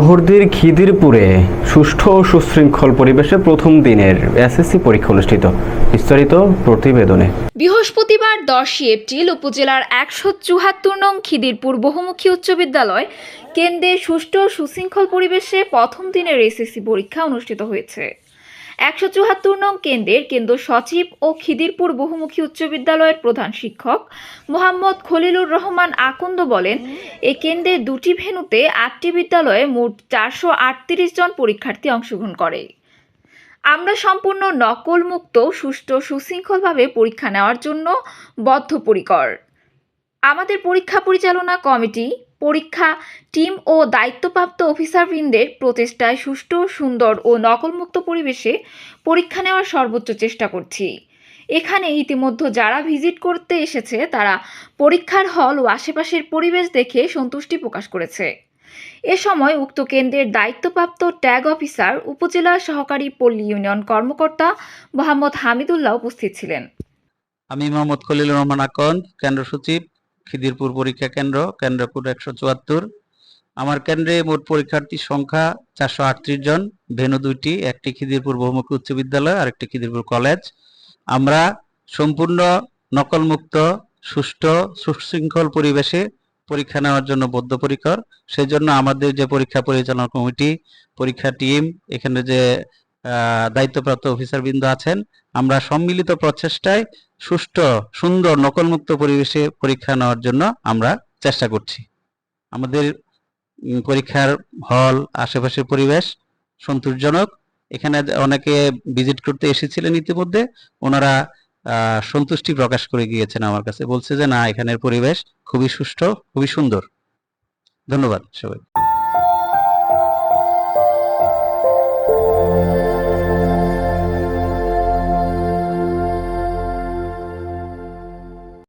শহরদের খিদিরপুরে সুষ্ঠু ও সুশৃঙ্খল পরিবেশে প্রথম দিনের এসএসসি পরীক্ষা অনুষ্ঠিত। বিস্তারিত প্রতিবেদনে। বৃহস্পতিবার দশই এপ্রিল উপজেলার একশো চুহাত্তর নং খিদিরপুর বহুমুখী উচ্চ বিদ্যালয় কেন্দ্রে সুষ্ঠু ও সুশৃঙ্খল পরিবেশে প্রথম দিনের এসএসসি পরীক্ষা অনুষ্ঠিত হয়েছে। একশো চুয়াত্তর নং কেন্দ্রের কেন্দ্র সচিব ও খিদিরপুর বহুমুখী উচ্চ বিদ্যালয়ের প্রধান শিক্ষক মোহাম্মদ খলিলুর রহমান আকন্দ বলেন, এ কেন্দ্রে দুটি ভেন্যুতে আটটি বিদ্যালয়ে মোট চারশো আটত্রিশ জন পরীক্ষার্থী অংশগ্রহণ করে। আমরা সম্পূর্ণ নকলমুক্ত, সুষ্ঠু, সুশৃঙ্খলভাবে পরীক্ষা নেওয়ার জন্য বদ্ধপরিকর। আমাদের পরীক্ষা পরিচালনা কমিটি পরীক্ষা, টিম ও দায়িত্বপ্রাপ্ত অফিসারবৃন্দের প্রচেষ্টায় সুষ্ঠু, সুন্দর ও নকলমুক্ত পরিবেশে পরীক্ষা নেওয়ার সর্বোচ্চ চেষ্টা করছি। এখানে ইতিমধ্যে যারা ভিজিট করতে এসেছে, তারা পরীক্ষার হল ও আশেপাশের পরিবেশ দেখে সন্তুষ্টি প্রকাশ করেছে। এ সময় উক্ত কেন্দ্রের দায়িত্বপ্রাপ্ত ট্যাগ অফিসার, উপজেলা সহকারী পল্লী ইউনিয়ন কর্মকর্তা মোহাম্মদ হামিদুল্লাহ উপস্থিত ছিলেন। আমি মোহাম্মদ খলিলুর রহমান আকন কেন্দ্র সচিব। খিদিরপুর পরীক্ষা কেন্দ্র কেন্দ্র কোড একশো চুয়াত্তর। আমার কেন্দ্রে মোট পরীক্ষার্থীর সংখ্যা চারশো আটত্রিশ জন। ভেনু দুইটি, একটি খিদিরপুর বহুমুখী উচ্চ বিদ্যালয় আর একটি খিদিরপুর কলেজ। আমরা সম্পূর্ণ নকলমুক্ত, সুষ্ঠু, সুশৃঙ্খল পরিবেশে পরীক্ষা নেওয়ার জন্য বদ্ধপরিকর। সেজন্য আমাদের যে পরীক্ষা পরিচালনা কমিটি, পরীক্ষা টিম, এখানে যে দায়িত্বপ্রাপ্ত অফিসারবৃন্দ আছেন। আমরা সম্মিলিত প্রচেষ্টায় সুষ্ঠু, সুন্দর, নকলমুক্ত পরিবেশে পরীক্ষা নেওয়ার জন্য আমরা চেষ্টা করছি। আমাদের পরীক্ষার হল, আশেপাশের পরিবেশ সন্তোষজনক। এখানে অনেকে ভিজিট করতে এসেছিলেন ইতিমধ্যে। ওনারা সন্তুষ্টি প্রকাশ করে গিয়েছেন আমার কাছে। বলছে যে, না, এখানের পরিবেশ খুবই সুষ্ঠু, খুবই সুন্দর। ধন্যবাদ সবাই